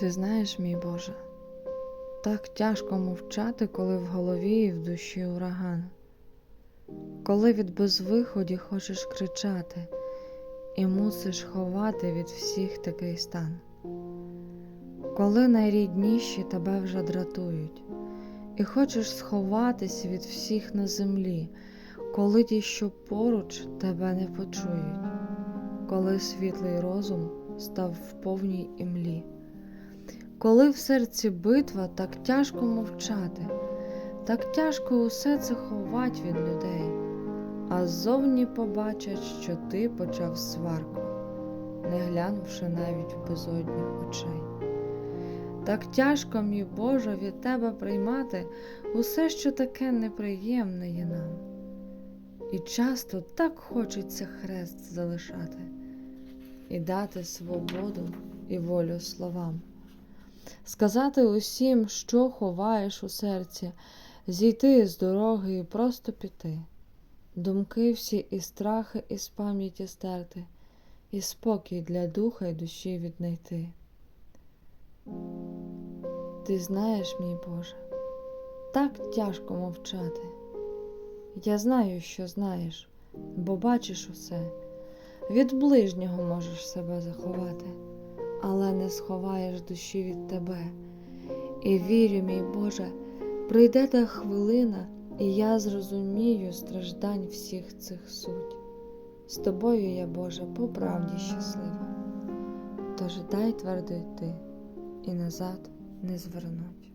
Ти знаєш, мій Боже, так тяжко мовчати, коли в голові і в душі ураган, коли від безвиході хочеш кричати і мусиш ховати від всіх такий стан, коли найрідніші тебе вже дратують, і хочеш сховатись від всіх на землі, коли ті, що поруч тебе не почують, коли світлий розум став в повній імлі. Коли в серці битва, так тяжко мовчати, так тяжко усе це ховать від людей, а ззовні побачать, що ти почав сварку, не глянувши навіть в безодню очей. Так тяжко, мій Боже, від тебе приймати усе, що таке неприємне є нам. І часто так хочеться хрест залишати і дати свободу і волю словам сказати усім, що ховаєш у серці, зійти з дороги і просто піти, думки всі і страхи із пам'яті стерти, і спокій для духа й душі віднайти. Ти знаєш, мій Боже, так тяжко мовчати. Я знаю, що знаєш, бо бачиш усе, від ближнього можеш себе заховати але не сховаєш душі від тебе. І вірю, мій Боже, прийде та хвилина, і я зрозумію страждань всіх цих суть. З тобою я, Боже, по правді щаслива. Тож дай твердо йти, і назад не звернуть.